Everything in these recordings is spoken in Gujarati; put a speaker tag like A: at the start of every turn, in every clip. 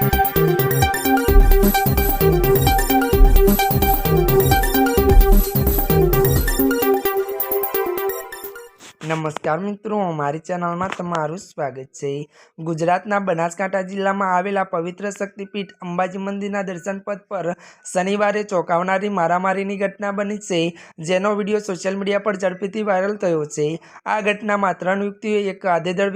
A: Thank you. નમસ્કાર મિત્રો, મારી ચેનલમાં તમારું સ્વાગત છે. ગુજરાતના બનાસકાંઠા જિલ્લામાં આવેલા પવિત્ર શક્તિપીઠ અંબાજી મંદિરના દર્શન પથ પર શનિવારે ચોંકાવનારી મારામારીની ઘટના બની છે, જેનો વીડિયો સોશિયલ મીડિયા પર ઝડપીથી વાયરલ થયો છે. આ ઘટનામાં ત્રણ વ્યક્તિઓએ એક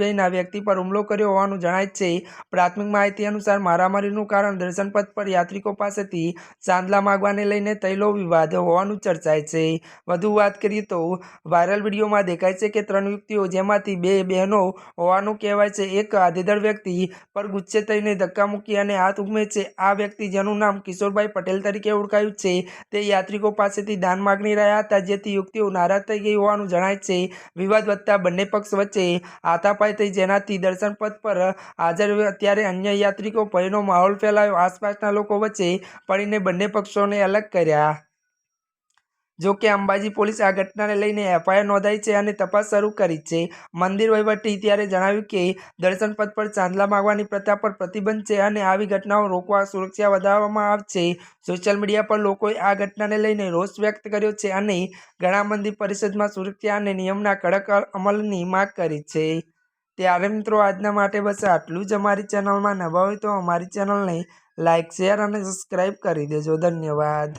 A: વયના વ્યક્તિ પર હુમલો કર્યો હોવાનું જણાય છે. પ્રાથમિક માહિતી અનુસાર મારામારીનું કારણ દર્શન પથ પર યાત્રિકો પાસેથી ચાંદલા માગવાને લઈને થયેલો વિવાદ હોવાનું ચર્ચાય છે. વધુ વાત કરીએ તો વાયરલ વિડીયોમાં દેખાય છે કે ત્રણ વ્યક્તિઓ જેમાંથી બે બહેનો હોવાનું કહેવાય છે. એક આધેધડ વ્યક્તિ પર ગુસ્સે થઈને ધક્કા મૂકી અને હાથ ઉગમે છે. આ વ્યક્તિ જેનું નામ કિશોરભાઈ પટેલ તરીકે ઓળખાયું છે. તે યાત્રિકો પાસેથી દાન માગણી રહ્યા હતા, જેથી યુક્તિઓ નારાજ થઈ ગઈ હોવાનું જણાય છે. વિવાદ વધતા બંને પક્ષ વચ્ચે હાથાપાઈ થઈ જેનાથી દર્શન પથ પર હાજર ત્યારે અન્ય યાત્રિકો ભયનો માહોલ ફેલાયો. આસપાસના લોકો વચ્ચે પડીને બંને પક્ષોને અલગ કર્યા. જો કે અંબાજી પોલીસ આ ઘટનાને લઈને એફઆઈઆર નોંધાઈ છે અને તપાસ શરૂ કરી છે. મંદિર વહીવટી ત્યારે જણાવ્યું કે દર્શન પથ પર ચાંદલા માગવાની પ્રથા પર પ્રતિબંધ છે અને આવી ઘટનાઓ રોકવા સુરક્ષા વધારવામાં આવશે સોશિયલ મીડિયા પર લોકોએ આ ઘટનાને લઈને રોષ વ્યક્ત કર્યો છે અને ઘણા મંદિર પરિષદમાં સુરક્ષા અને નિયમના કડક અમલની માંગ કરી છે. ત્યારે મિત્રો આજના માટે બસ આટલું જ. અમારી ચેનલમાં નવા હોય તો અમારી ચેનલને લાઇક શેર અને સબસ્ક્રાઈબ કરી દેજો. ધન્યવાદ.